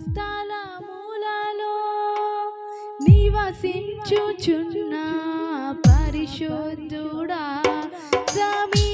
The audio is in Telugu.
స్థలములలో నివసించుచున్న పరిశుద్ధుడా సమీ